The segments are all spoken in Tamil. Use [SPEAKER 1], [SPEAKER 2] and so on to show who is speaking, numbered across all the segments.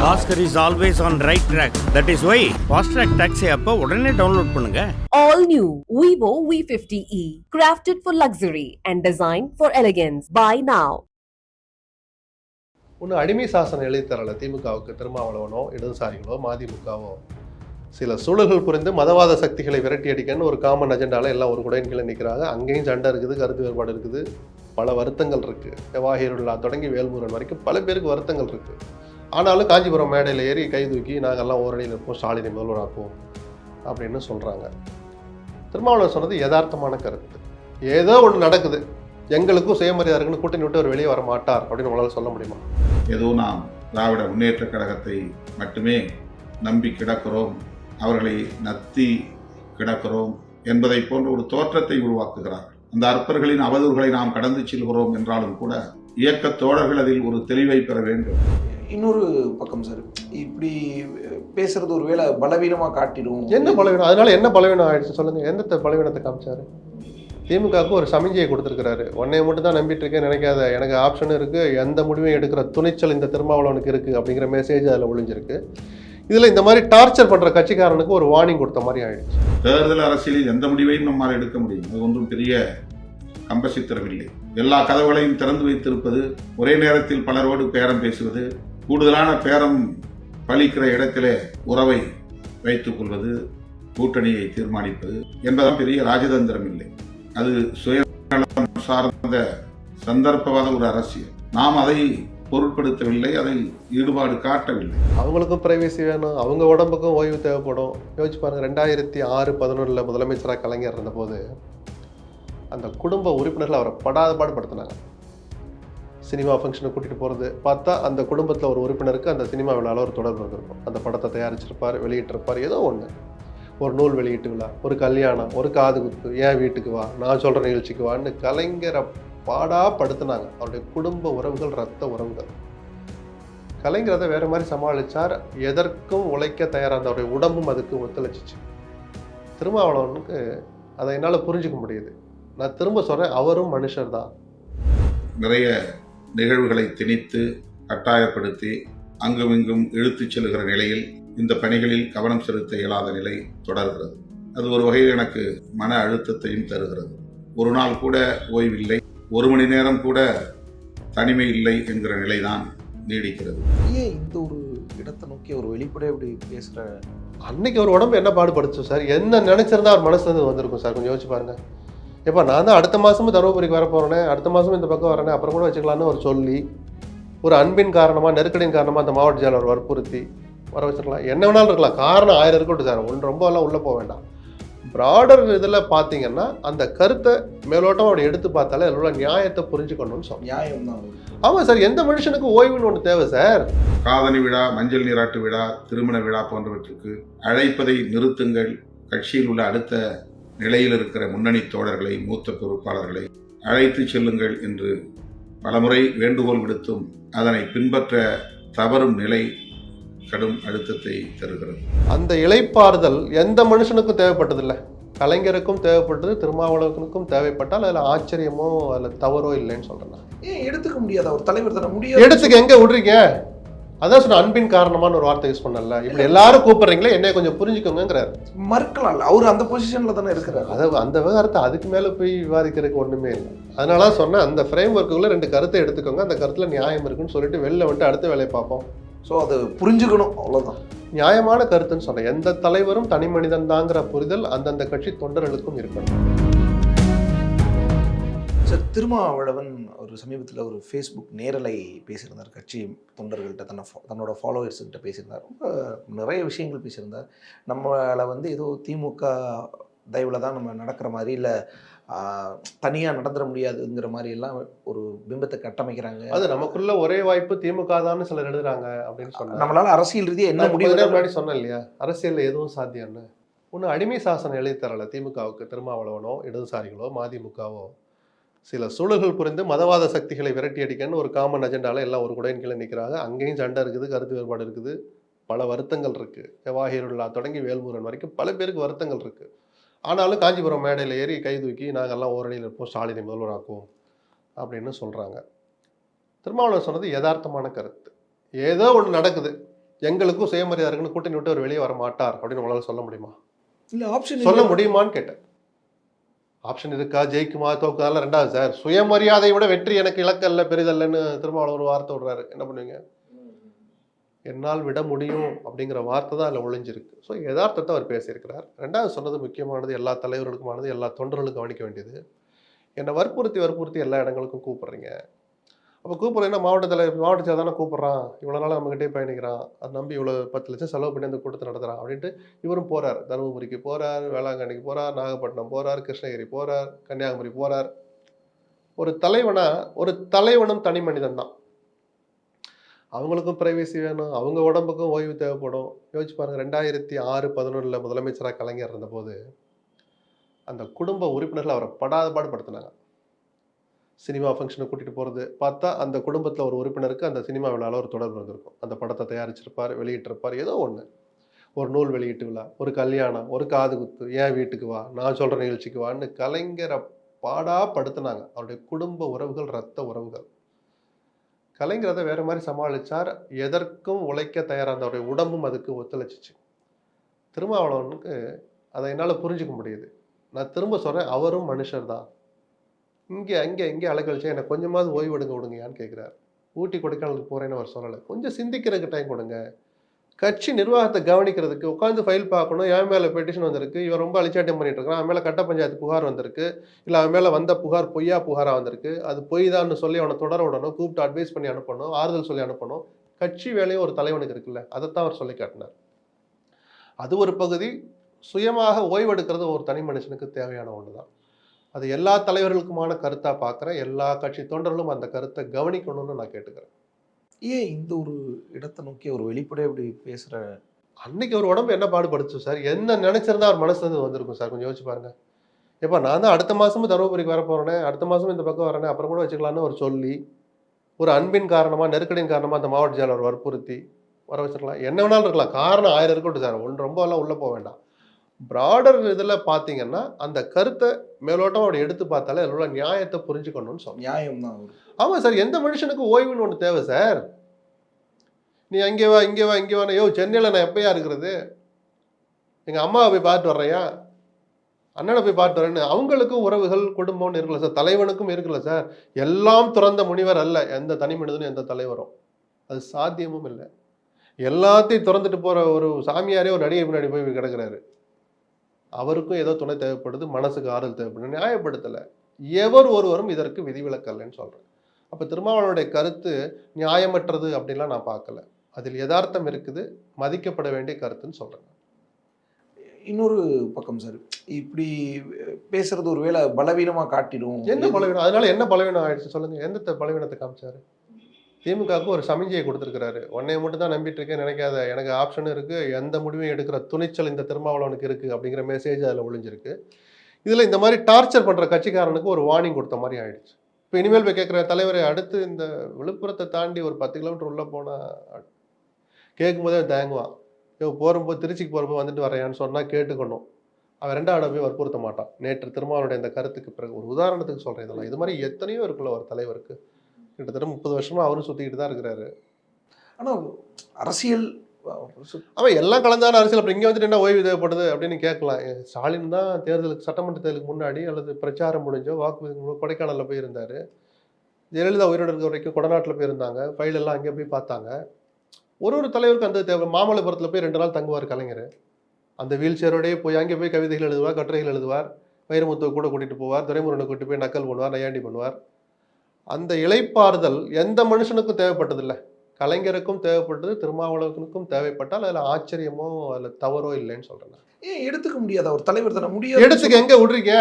[SPEAKER 1] Bhaskar is always on right track that is why fast track taxi அப்போ உடனே டவுன்லோட் பண்ணுங்க.
[SPEAKER 2] All new Vivo V50e, crafted for luxury and designed for elegance. Buy now.
[SPEAKER 3] ஒன்று அடிமை சாசனம் எழுதி தரல திமுகவுக்கு திருமாவளவனோ இடதுசாரிகளோ மதிமுகவோ சில சூழல்கள் புரிந்து மதவாத சக்திகளை விரட்டி அடிக்கன்னு ஒரு காமன் அஜெண்டால எல்லாம் ஒரு குடையின் கீழே நிற்கிறாங்க அங்கேயும் சண்டை இருக்குது கருத்து வேறுபாடு இருக்குது. பல வருத்தங்கள் இருக்குது ஜவாஹிருல்லா தொடங்கி வேல்முருகன் வரைக்கும் பல பேருக்கு வருத்தங்கள் இருக்குது ஆனாலும் காஞ்சிபுரம் மேடையில் ஏறி கை தூக்கி நாங்கள்லாம் ஓரடியில் இருப்போம் ஸ்டாலினை முதல்வராக்குவோம் அப்படின்னு சொல்கிறாங்க திருமாவளவன் சொன்னது யதார்த்தமான கருத்து. ஏதோ ஒன்று நடக்குது. எங்களுக்கும் சுயமரியாதை இருக்குன்னு கூட்டணி விட்டு அவர் வெளியே வர மாட்டார் அப்படின்னு உங்களால் சொல்ல முடியுமா?
[SPEAKER 4] ஏதோ நாம் திராவிட முன்னேற்ற கழகத்தை மட்டுமே நம்பி கிடக்கிறோம் அவர்களை நத்தி கிடக்கிறோம் என்பதை போன்ற ஒரு தோற்றத்தை உருவாக்குகிறார் அந்த அற்பர்களின் அவதூறுகளை நாம் கடந்து செல்கிறோம் என்றாலும் கூட இயக்க தோழர்கள் அதில் ஒரு தெளிவை பெற வேண்டும்.
[SPEAKER 5] இன்னொரு பக்கம் சார் இப்படி பேசுறது ஒரு வேளை பலவீனமா காட்டிடும்.
[SPEAKER 3] என்ன பலவீனம்? அதனால என்ன பலவீனம் ஆயிடுச்சு சொல்லுங்க. எந்த பலவீனத்தை காமிச்சாரு? திமுகவுக்கு ஒரு சமிஞ்சையை கொடுத்துருக்கிறாரு. உன்னைய மட்டும் தான் நம்பிட்டு இருக்கேன் நினைக்காத. எனக்கு ஆப்ஷன் இருக்கு. எந்த முடிவையும் எடுக்கிற துணிச்சல் இந்த திருமாவளவனுக்கு இருக்கு அப்படிங்கிற மெசேஜ் அதில் ஒளிஞ்சிருக்கு. இதில் இந்த மாதிரி டார்ச்சர் பண்ற கட்சிக்காரனுக்கு ஒரு வார்னிங் கொடுத்த மாதிரி ஆயிடுச்சு.
[SPEAKER 4] தேர்தல் அரசியலில் எந்த முடிவையும் நம்மால் எடுக்க முடியும். அது ஒன்றும் பெரிய கம்பசித்திரமில்லை. எல்லா கதவுகளையும் திறந்து வைத்திருப்பது ஒரே நேரத்தில் பலரோடு பேரம் பேசுவது கூடுதலான பேரம் பலிக்கிற இடத்திலே உறவை வைத்துக் கொள்வது கூட்டணியை தீர்மானிப்பது என்பதால் பெரிய ராஜதந்திரம் இல்லை. அது சுயநலம் சார்ந்த சந்தர்ப்பவாத ஒரு அரசியல். நாம் அதை பொருட்படுத்தவில்லை அதில் ஈடுபாடு காட்டவில்லை.
[SPEAKER 3] அவங்களுக்கும் பிரைவசி வேணும் அவங்க உடம்புக்கும் ஓய்வு தேவைப்படும். யோசிச்சு பாருங்க ரெண்டாயிரத்தி ஆறு பதினொன்றில் முதலமைச்சராக கலைஞர் இருந்தபோது அந்த குடும்ப உறுப்பினர்கள் அவரை படாத பாடுபடுத்தினாங்க சினிமா ஃபங்க்ஷனை கூட்டிகிட்டு போகிறது பார்த்தா அந்த குடும்பத்தில் ஒரு உறுப்பினருக்கு அந்த சினிமா விழாவில் ஒரு தொடர்பு இருந்திருக்கும் அந்த படத்தை தயாரிச்சிருப்பார் வெளியிட்டிருப்பார் ஏதோ ஒன்று ஒரு நூல் வெளியீட்டு விழா ஒரு கல்யாணம் ஒரு காது குத்து என் வீட்டுக்கு வா? நான் சொல்கிற நிகழ்ச்சிக்கு வான்னு கலைஞரை பாடாக படுத்துனாங்க. அவருடைய குடும்ப உறவுகள் ரத்த உறவுகள். கலைஞர் அதை மாதிரி சமாளிச்சார். எதற்கும் உழைக்க தயாராக அவருடைய உடம்பும் அதுக்கு ஒத்துழைச்சிச்சு. திருமாவளவனுக்கு அதை என்னால் புரிஞ்சுக்க முடியுது. நான் திரும்ப சொல்கிறேன் அவரும் மனுஷர் தான்
[SPEAKER 4] நிறைய நிகழ்வுகளை திணித்து கட்டாயப்படுத்தி அங்குமிங்கும் இழுத்துச் செல்கிற நிலையில் இந்த பணிகளில் கவனம் செலுத்த இயலாத நிலை தொடர்கிறது. அது ஒரு வகையில் எனக்கு மன அழுத்தத்தையும் தருகிறது. ஒரு நாள் கூட ஓய்வில்லை ஒரு மணி நேரம் கூட தனிமை இல்லை என்கிற நிலைதான் நீடிக்கிறது.
[SPEAKER 5] ஏன் இந்த ஒரு இடத்தை நோக்கி ஒரு வெளிப்படையா இப்படி பேசுகிற
[SPEAKER 3] அன்னைக்கு அவர் உடம்பு என்ன பாடுபடுச்சு சார்? என்ன நினைச்சிருந்தா அவர் மனசுல இருந்து வந்திருக்கும் சார்? கொஞ்சம் யோசிச்சு பாருங்க. எப்பா நான் தான் அடுத்த மாதமும் தருமபுரிக்கு வர போகிறேனே அடுத்த மாதமும் இந்த பக்கம் வரேனே. அப்புறம் கூட வச்சுக்கலான்னு ஒரு சொல்லி ஒரு அன்பின் காரணமாக நெருக்கடியின் காரணமாக அந்த மாவட்ட செயலர் வற்புறுத்தி வர வச்சிருக்கலாம். என்ன வேணாலும் இருக்கலாம். காரணம் ஆயிரம் இருக்கட்டும் சார் ஒன்று ரொம்ப எல்லாம் உள்ளே போக வேண்டாம். ப்ராடர் இதில் பார்த்தீங்கன்னா அந்த கருத்தை மேலோட்டம் அப்படி எடுத்து பார்த்தாலே அதில் உள்ள நியாயத்தை புரிஞ்சுக்கணும்னு சொல்றேன்.
[SPEAKER 5] நியாயம் தான்
[SPEAKER 3] ஆமாம் சார். எந்த மனுஷனுக்கு ஓய்வுன்னு ஒன்று தேவை சார்?
[SPEAKER 4] காதணி விழா மஞ்சள் நீராட்டு விழா திருமண விழா போன்றவற்றுக்கு அழைப்பதை நிறுத்துங்கள். கட்சியில் உள்ள அடுத்த நிலையில் இருக்கிற முன்னணி தோழர்களை மூத்த பொறுப்பாளர்களை அழைத்து செல்லுங்கள் என்று பலமுறை வேண்டுகோள் விடுத்தும் அதனை பின்பற்ற தவறும் நிலை கடும் அழுத்தத்தை தருகிறது.
[SPEAKER 3] அந்த இளைப்பாறுதல் எந்த மனுஷனுக்கும் தேவைப்பட்டதில்லை. கலைஞருக்கும் தேவைப்பட்டது திருமாவளவனுக்கும் தேவைப்பட்டால் அதில் ஆச்சரியமோ அதில் தவறோ இல்லைன்னு சொல்கிறேன்.
[SPEAKER 5] ஏன் எடுத்துக்க முடியாத? ஒரு தலைவர் தானே முடியாது.
[SPEAKER 3] எடுத்துக்க எங்கே விட்றீங்க? அதான் சொன்ன அன்பின் காரணமான ஒரு வார்த்தை யூஸ் பண்ணல. இப்படி எல்லாரும் கூப்பிடுறீங்களே என்னை கொஞ்சம் புரிஞ்சுக்கோங்கிறாரு
[SPEAKER 5] மறுக்கலாம் அவர் அந்த பொசிஷன்ல தானே இருக்கிறாரு.
[SPEAKER 3] அதை அந்த விவகாரத்தை அதுக்கு மேலே போய் விவாதிக்கிறதுக்கு ஒன்றுமே இல்லை. அதனால தான் சொன்னேன் அந்த ஃப்ரேம் ஒர்க்குள்ளே ரெண்டு கருத்தை எடுத்துக்கோங்க. அந்த கருத்தில் நியாயம் இருக்குன்னு சொல்லிட்டு வெளில வந்துட்டு அடுத்த வேலையை பார்ப்போம்.
[SPEAKER 5] ஸோ அது புரிஞ்சுக்கணும் அவ்வளவுதான்.
[SPEAKER 3] நியாயமான கருத்துன்னு சொன்னேன். எந்த தலைவரும் தனி மனிதன் தாங்கிற புரிதல் அந்தந்த கட்சி தொண்டர்களுக்கும் இருக்கணும்.
[SPEAKER 5] சார் திருமாவளவன் ஒரு சமீபத்தில் ஒரு ஃபேஸ்புக் நேரலை பேசியிருந்தார். கட்சி தொண்டர்கள்ட்ட தன்னை தன்னோட ஃபாலோவர்ஸ்கிட்ட பேசியிருந்தார். ரொம்ப நிறைய விஷயங்கள் பேசியிருந்தார். நம்மளை வந்து ஏதோ திமுக தயவில் தான் நம்ம நடக்கிற மாதிரி இல்லை தனியாக நடந்துட முடியாதுங்கிற மாதிரி எல்லாம் ஒரு பிம்பத்தை கட்டமைக்கிறாங்க.
[SPEAKER 3] அது நமக்குள்ள ஒரே வாய்ப்பு திமுக தான் சிலர் எழுதுறாங்க அப்படின்னு சொன்னாங்க.
[SPEAKER 5] நம்மளால அரசியல் ரீதியாக என்ன முடிவு
[SPEAKER 3] முன்னாடி சொன்னேன் இல்லையா? அரசியல்ல எதுவும் சாத்தியம்னு. ஒன்று அடிமை சாசனம் எழுதி தரல திமுகவுக்கு திருமாவளவனோ இடதுசாரிகளோ மதிமுகவோ. சில சூழல்கள் புரிந்து மதவாத சக்திகளை விரட்டி அடிக்கன்னு ஒரு காமன் அஜெண்டால எல்லாம் ஒரு குடையின் கீழே நிற்கிறாங்க அங்கேயும் சண்டை இருக்குது கருத்து வேறுபாடு இருக்குது. பல வருத்தங்கள் இருக்கு. ஜவாஹிருல்லா தொடங்கி வேல்முருகன் வரைக்கும் பல பேருக்கு வருத்தங்கள் இருக்கு. ஆனாலும் காஞ்சிபுரம் மேடையில் ஏறி கை தூக்கி நாங்கள்லாம் ஓரணியில் இருப்போம் ஸ்டாலினை முதல்வராக்குவோம் அப்படின்னு சொல்கிறாங்க திருமாவளவன் சொன்னது யதார்த்தமான கருத்து. ஏதோ ஒன்று நடக்குது. எங்களுக்கும் சுயமரியாதை இருக்குன்னு கூட்டணி விட்டு அவர் வெளியே வர மாட்டார் அப்படின்னு உங்களால சொல்ல முடியுமா?
[SPEAKER 5] இல்லை ஆப்ஷன்
[SPEAKER 3] சொல்ல முடியுமான்னு கேட்டேன். ஆப்ஷன் இருக்கா? ஜெயிக்குமா? தோக்குதால ரெண்டாவது சார். சுயமரியாதையை விட வெற்றி எனக்கு இலக்கல்ல பெரிதல்லன்னு திரும்ப ஒரு வார்த்தை விடுறாரு. என்ன பண்ணுவீங்க? என்னால் விட முடியும் அப்படிங்கிற வார்த்தை தான் அதில் ஒழிஞ்சிருக்கு ஸோ யதார்த்தத்தை அவர் பேசியிருக்கிறார். ரெண்டாவது சொன்னது முக்கியமானது எல்லா தலைவர்களுக்குமானது எல்லா தொண்டர்களுக்கும் கவனிக்க வேண்டியது. என்னை வற்புறுத்தி வற்புறுத்தி எல்லா இடங்களுக்கும் கூப்பிட்றீங்க. அப்போ கூப்பிட்றீங்கன்னா மாவட்ட தலைவர் மாவட்ட செயலர் தானே கூப்பிட்றான். இவ்வளோ நாள் நம்மகிட்டே பயணிக்கிறான். அதை நம்பி இவ்வளோ பத்து லட்சம் செலவு பண்ணி அந்த கூட்டத்தை நடத்துகிறான் அப்படின்ட்டு இவரும் போகிறார் தருமபுரிக்கு போகிறார் வேளாங்கண்ணிக்கு போகிறார் நாகப்பட்டினம் போகிறார் கிருஷ்ணகிரி போகிறார் கன்னியாகுமரி போகிறார் ஒரு தலைவனா ஒரு தலைவனும் தனி மனிதன் தான். அவங்களுக்கும் பிரைவேசி வேணும் அவங்க உடம்புக்கும் ஓய்வு தேவைப்படும். யோசிச்சு பாருங்கள் ரெண்டாயிரத்தி ஆறு பதினொன்றில் முதலமைச்சராக கலைஞர் இருந்தபோது அந்த குடும்ப உறுப்பினர்கள் அவரை படாத பாடுபடுத்தினாங்க சினிமா ஃபங்க்ஷனை கூட்டிகிட்டு போகிறது பார்த்தா அந்த குடும்பத்தில் ஒரு உறுப்பினருக்கு அந்த சினிமா விழாவில் ஒரு தொடர்பு இருந்திருக்கும். அந்த படத்தை தயாரிச்சிருப்பார் வெளியிட்டிருப்பார் ஏதோ ஒன்று ஒரு நூல் வெளியீட்டு விழா ஒரு கல்யாணம் ஒரு காது குத்து ஏன் வீட்டுக்கு வா? நான் சொல்கிற நிகழ்ச்சிக்கு வான்னு கலைஞரை பாடாக படுத்துனாங்க. அவருடைய குடும்ப உறவுகள் ரத்த உறவுகள். கலைஞர் அதை வேறு மாதிரி சமாளிச்சார். எதற்கும் உழைக்க தயாராக இருந்த அவருடைய உடம்பும் அதுக்கு ஒத்துழைச்சிச்சு. திருமாவளவனுக்கு அதை என்னால் புரிஞ்சிக்க முடியுது. நான் திரும்ப சொல்கிறேன் அவரும் மனுஷர் தான் இங்கே அங்கே இங்கே அலைக்கழிச்சு என்னை கொஞ்சமாவது ஓய்வு எடுங்க விடுங்கயான்னு கேட்குறாரு ஊட்டி கொடைக்கானலுக்கு போகிறேன்னு அவர் சொல்லலை. கொஞ்சம் சிந்திக்கிறதுக்கு டைம் கொடுங்க. கட்சி நிர்வாகத்தை கவனிக்கிறதுக்கு உட்காந்து ஃபைல் பார்க்கணும். என் மேலே பெட்டிஷன் வந்திருக்கு. இவன் ரொம்ப அழிச்சாட்டம் பண்ணிட்டு இருக்கான் அவன் மேலே கட்ட பஞ்சாயத்து புகார் வந்திருக்கு. இல்லை அவன் மேலே வந்த புகார் பொய்யா புகாராக வந்திருக்கு. அது பொய் தான்னு சொல்லி அவனை தொடர விடணும். கூப்பிட்டு அட்வைஸ் பண்ணி அனுப்பணும். ஆறுதல் சொல்லி அனுப்பணும். கட்சி வேலையும் ஒரு தலைவனுக்கு இருக்குல்ல. அதைத்தான் அவர் சொல்லி காட்டினார். அது ஒரு பகுதி. சுயமாக ஓய்வெடுக்கிறது ஒரு தனி மனுஷனுக்கு தேவையான ஒன்று தான் அது எல்லா தலைவர்களுக்குமான கருத்தாக பார்க்குறேன் எல்லா கட்சி தொண்டர்களும் அந்த கருத்தை கவனிக்கணும்னு நான் கேட்டுக்கிறேன்.
[SPEAKER 5] ஏன் இந்த ஒரு இடத்தை நோக்கி ஒரு வெளிப்படையாக இப்படி பேசுகிற
[SPEAKER 3] அன்னைக்கு ஒரு உடம்பு என்ன பாடுபடுச்சு சார்? என்ன நினைச்சிருந்தா அவர் மனசுல இருந்து வந்திருக்கும் சார்? கொஞ்சம் யோசிச்சு பாருங்க. எப்போ நான் தான் அடுத்த மாசமும் தருமபுரிக்கு வர போறேனே அடுத்த மாசமும் இந்த பக்கம் வரேனே அப்புறம் கூட வச்சுக்கலாம்னு ஒரு சொல்லி ஒரு அன்பின் காரணமா நெருக்கடியின் காரணமா அந்த மாவட்ட செயலாளர் வற்புறுத்தி வர வச்சிருக்கலாம். என்ன வேணாலும் இருக்கலாம். காரணம் ஆயிரம் இருக்கட்டும் சார். ஒன்று ரொம்ப எல்லாம் உள்ள போக வேண்டாம். ப்ராடர் இதில் பார்த்தீங்கன்னா அந்த கருத்தை மேலோட்டம் அப்படி எடுத்து பார்த்தாலே அதில் உள்ள நியாயத்தை புரிஞ்சுக்கணும்னு சொல்லுங்க
[SPEAKER 5] நியாயம் தான்
[SPEAKER 3] ஆமாம் சார் எந்த மனுஷனுக்கு ஓய்வுன்னு ஒன்று தேவை சார்? நீ அங்கே வா இங்கே வா இங்கே வா யோ சென்னையில் நான் எப்பயா இருக்கிறது? எங்கள் அம்மாவை போய் பார்த்துட்டு வர்றையா? அண்ணனை போய் பார்த்து வரேன்னு. அவங்களுக்கும் உறவுகள் குடும்பம்னு இருக்குல்ல சார். தலைவனுக்கும் இருக்குல்ல சார். எல்லாம் துறந்த முனிவர் அல்ல. எந்த தனி மனிதனும் எந்த தலைவரும். அது சாத்தியமும் இல்லை. எல்லாத்தையும் திறந்துட்டு போகிற ஒரு சாமியாரே ஒரு நடிகை முன்னாடி போய் கிடக்குறாரு. அவருக்கும் ஏதோ துணை தேவைப்படுது மனசுக்கு ஆறுதல் தேவைப்படுது. நியாயப்படுத்தலை. எவர் ஒருவரும் இதற்கு விதிவிலக்கல்லன்னு சொல்கிறேன் அப்போ திருமாவளவனுடைய கருத்து நியாயமற்றது அப்படின்லாம் நான் பார்க்கல. அதில் யதார்த்தம் இருக்குது மதிக்கப்பட வேண்டிய கருத்துன்னு சொல்கிறேன்
[SPEAKER 5] இன்னொரு பக்கம் சார் இப்படி பேசுறது ஒருவேளை பலவீனமா காட்டிடும்.
[SPEAKER 3] என்ன பலவீனம்? அதனால என்ன பலவீனம் ஆயிடுச்சு சொல்லுங்க. எந்த பலவீனத்தை காமிச்சாரு? திமுகவுக்கு ஒரு சமிஞ்சையை கொடுத்துருக்கிறாரு. உன்னைய மட்டும் தான் நம்பிட்டு இருக்கேன் நினைக்காத. எனக்கு ஆப்ஷனும் இருக்கு. எந்த முடிவையும் எடுக்கிற துணிச்சல் இந்த திருமாவளவனுக்கு இருக்கு அப்படிங்கிற மெசேஜ் அதில் ஒளிஞ்சிருக்கு. இதில் இந்த மாதிரி டார்ச்சர் பண்ற கட்சிக்காரனுக்கு ஒரு வார்னிங் கொடுத்த மாதிரி ஆயிடுச்சு. இப்போ இனிமேல் போய் கேட்குற தலைவரை அடுத்து இந்த விழுப்புரத்தை தாண்டி ஒரு பத்து கிலோமீட்டர் உள்ளே போனால் கேட்கும்போதே தேங்குவான் தயங்குவான். இவன் போகும்போது திருச்சிக்கு போகிறப்போ வந்துட்டு வரையான்னு சொன்னால் கேட்டுக்கணும். அவன் ரெண்டாவது போய் வற்புறுத்த மாட்டான். நேற்று திருமாவளுடைய இந்த கருத்துக்கு பிறகு ஒரு உதாரணத்துக்கு சொல்கிறேன் இதெல்லாம். இது மாதிரி எத்தனையோ இருக்குல்ல ஒரு தலைவருக்கு. கிட்டத்தட்ட முப்பது வருஷமா அவரும் சுற்றிக்கிட்டு தான் இருக்கிறாரு.
[SPEAKER 5] ஆனா அரசியல்
[SPEAKER 3] அவன் எல்லாம் கலந்தான அரசியல். அப்புறம் இங்கே வந்துட்டு என்ன ஓய்வு தேவைப்படுது அப்படின்னு கேட்கலாம். ஸ்டாலின் தான் தேர்தலுக்கு சட்டமன்ற தேர்தலுக்கு முன்னாடி அல்லது பிரச்சாரம் முடிஞ்சோ வாக்கு கொடைக்கானலில் போயிருந்தாரு. ஜெயலலிதா உயிரோடு வரைக்கும் கொடநாட்டில் போயிருந்தாங்க. ஃபைல் எல்லாம் அங்கே போய் பார்த்தாங்க. ஒரு ஒரு தலைவருக்கு அந்த தேவை. மாமல்லபுரத்தில் போய் ரெண்டு நாள் தங்குவார் கலைஞர். அந்த வீல் சேரோடயே போய் அங்கே போய் கவிதைகள் எழுதுவார் கட்டுரைகள் எழுதுவார். வைரமுத்துவை கூட கூட்டிகிட்டு போவார். துரைமுருகனை கூட்டிட்டு போய் நக்கல் பண்ணுவார் நையாண்டி பண்ணுவார். அந்த இளைப்பாறுதல் எந்த மனுஷனுக்கும் தேவைப்பட்டதில்லை. கலைஞருக்கும் தேவைப்பட்டது திருமாவளவனுக்கும் தேவைப்பட்டால் அதில் ஆச்சரியமோ அதில் தவறோ இல்லைன்னு சொல்கிறேன்.
[SPEAKER 5] ஏன் எடுத்துக்க முடியாத? ஒரு தலைவர் தானே முடியாது.
[SPEAKER 3] எடுத்துக்க எங்க விடுறீங்க?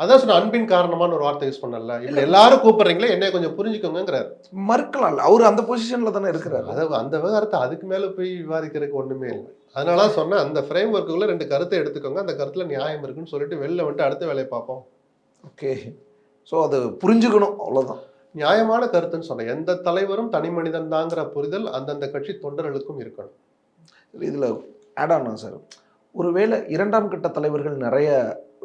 [SPEAKER 3] அதான் சொன்ன அன்பின் காரணமான ஒரு வார்த்தை யூஸ் பண்ணல இப்படி எல்லாரும் கூப்பிடுறீங்களே என்னை கொஞ்சம் புரிஞ்சுக்கோங்கிறார்
[SPEAKER 5] மறுக்கலாம் அவர் அந்த பொசிஷன்ல தானே இருக்கிறாரு.
[SPEAKER 3] அதை அந்த விவகாரத்தை அதுக்கு மேல போய் விவாதிக்கிறதுக்கு ஒண்ணுமே இல்லை. அதனால தான் சொன்னேன் அந்த ஃப்ரேம் ஒர்க்குள்ள ரெண்டு கருத்தை எடுத்துக்கோங்க. அந்த கருத்துல நியாயம் இருக்குன்னு சொல்லிட்டு வெளில வந்துட்டு அடுத்த வேலையை பார்ப்போம்.
[SPEAKER 5] ஓகே ஸோ அது புரிஞ்சுக்கணும் அவ்வளவுதான்.
[SPEAKER 3] நியாயமான கருத்துன்னு சொன்னேன் எந்த தலைவரும் தனி மனிதன் தாங்கிற புரிதல் அந்தந்த கட்சி தொண்டர்களுக்கும் இருக்கணும்.
[SPEAKER 5] இதில் ஆட் ஆனா சார் ஒருவேளை இரண்டாம் கட்ட தலைவர்கள் நிறைய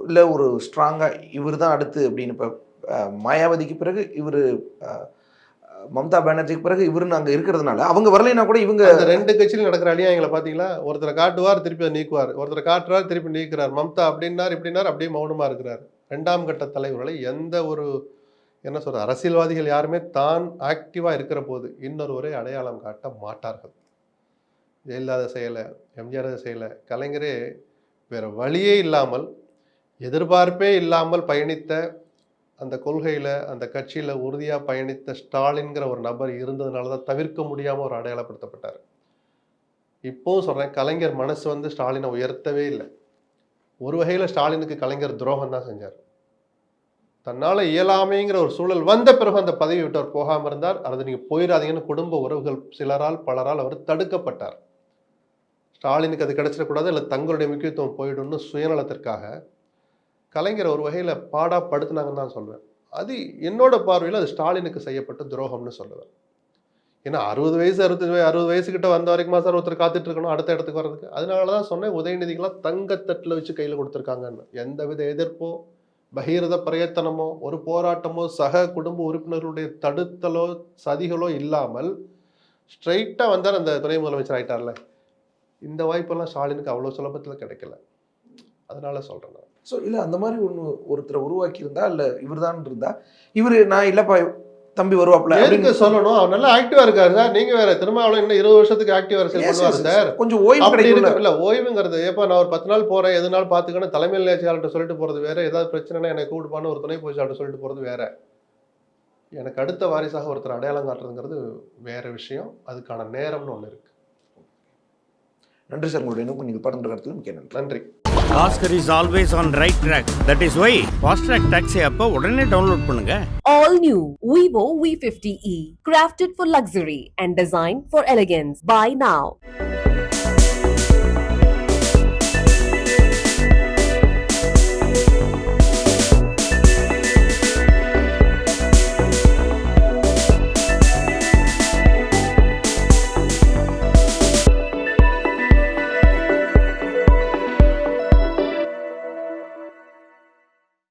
[SPEAKER 5] இல்லை ஒரு ஸ்ட்ராங்காக இவர் தான் அடுத்து அப்படின்னு இப்போ மாயாவதிக்கு பிறகு இவர் மம்தா பானர்ஜிக்கு பிறகு இவருன்னு அங்கே இருக்கிறதுனால அவங்க வரலைன்னா கூட இவங்க
[SPEAKER 3] ரெண்டு கட்சியிலும் நடக்கிற அநியாயங்களை பாத்தீங்களா? ஒருத்தரை காட்டுவார் திருப்பி நீக்குவார். ஒருத்தரை காட்டுறார் திருப்பி நீக்கிறார். மம்தா அப்படின்னார் இப்படின்னார் அப்படியே மௌனமா இருக்கிறார். ரெண்டாம் கட்ட தலைவர்களை எந்த ஒரு என்ன சொல்ற அரசியல்வாதிகள் யாருமே தான் ஆக்டிவாக இருக்கிற போது இன்னொருவரை அடையாளம் காட்ட மாட்டார்கள். ஜெயலலிதா செய்யலை எம்ஜிஆர் செயலை செய்யலை கலைஞரே வேற வழியே இல்லாமல் எதிர்பார்ப்பே இல்லாமல் பயணித்த அந்த கொள்கையில் அந்த கட்சியில் உறுதியாக பயணித்த ஸ்டாலின்கிற ஒரு நபர் இருந்ததுனால தான் தவிர்க்க முடியாமல் ஒரு அடையாளப்படுத்தப்பட்டார். இப்போவும் சொல்கிறேன் கலைஞர் மனசு வந்து ஸ்டாலினை உயர்த்தவே இல்லை. ஒரு வகையில் ஸ்டாலினுக்கு கலைஞர் துரோகம் தான் செஞ்சார். தன்னால் இயலாமைங்கிற ஒரு சூழல் வந்த பிறகு அந்த பதவி விட்டு அவர் போகாமல் இருந்தார். அதை நீங்கள் போயிடாதீங்கன்னு குடும்ப உறவுகள் சிலரால் பலரால் அவர் தடுக்கப்பட்டார். ஸ்டாலினுக்கு அது கிடைச்சிடக்கூடாது இல்லை தங்களுடைய முக்கியத்துவம் போயிடும்னு சுயநலத்திற்காக கலைஞர் ஒரு வகையில் பாடா படுத்துனாங்கன்னு தான் சொல்வேன். அது என்னோட பார்வையில் அது ஸ்டாலினுக்கு செய்யப்பட்ட துரோகம்னு சொல்லுவேன். ஏன்னா அறுபது வயசு அறுபத்தஞ்சு வயசு அறுபது வயசுக்கிட்ட வந்த வரைக்கும் சார் ஒருத்தர் காத்துட்டு இருக்கணும் அடுத்த இடத்துக்கு வர்றதுக்கு? அதனால தான் சொன்னேன் உதயநிதிக்கெல்லாம் தங்கத்தட்டில் வச்சு கையில் கொடுத்துருக்காங்கன்னு. எந்தவித எதிர்ப்போ பகீரத பிரயத்தனமோ ஒரு போராட்டமோ சக குடும்ப உறுப்பினர்களுடைய தடுத்தலோ சதிகளோ இல்லாமல் ஸ்ட்ரைட்டாக வந்தார் அந்த துணை முதலமைச்சர் ஆகிட்டார்ல இந்த வாய்ப்பெல்லாம் ஸ்டாலினுக்கு அவ்வளோ சுலபத்தில் கிடைக்கல. அதனால சொல்கிறேன் நான்.
[SPEAKER 5] ஸோ இல்லை அந்த மாதிரி ஒன்று ஒருத்தரை உருவாக்கியிருந்தா இல்லை இவர் தான் இருந்தா இவர் நான் இல்லைப்பா தம்பி வருவாப்ல
[SPEAKER 3] எதுக்கு சொல்லணும்? அவர் நல்லா ஆக்டிவா இருக்காரு சார். நீங்க வேற திருமாவளவன் இன்னும் இருபது வருஷத்துக்கு ஆக்டிவா அரசியல் பண்ணுவாரு சார்.
[SPEAKER 5] கொஞ்சம் ஓய்வு கிடைக்கும்
[SPEAKER 3] இல்ல ஓய்வுங்கிறது ஏப்பா நான் ஒரு பத்து நாள் போறேன் எது நாள் பாத்துக்கணும் தலைமை நிலையாளர்கிட்ட சொல்லிட்டு போறது வேற. ஏதாவது பிரச்சனைனா எனக்கு கூப்பிடுப்பான்னு ஒரு துணை பொதுச்சாளர்கிட்ட சொல்லிட்டு போறது வேற. எனக்கு அடுத்த வாரிசாக ஒருத்தர் அடையாளம் காட்டுறதுங்கிறது வேற விஷயம். அதுக்கான நேரம்னு ஒண்ணு இருக்கு.
[SPEAKER 5] நன்றி சார். உங்களுடைய நீங்கள் பகிர்ந்த கருத்துல மிக்க
[SPEAKER 3] நன்றி.
[SPEAKER 1] Oscar is always on right track that is why fast track taxi அப்போ உடனே டவுன்லோட் பண்ணுங்க
[SPEAKER 2] All new Vivo V50e. Crafted for luxury and designed for elegance. Buy now.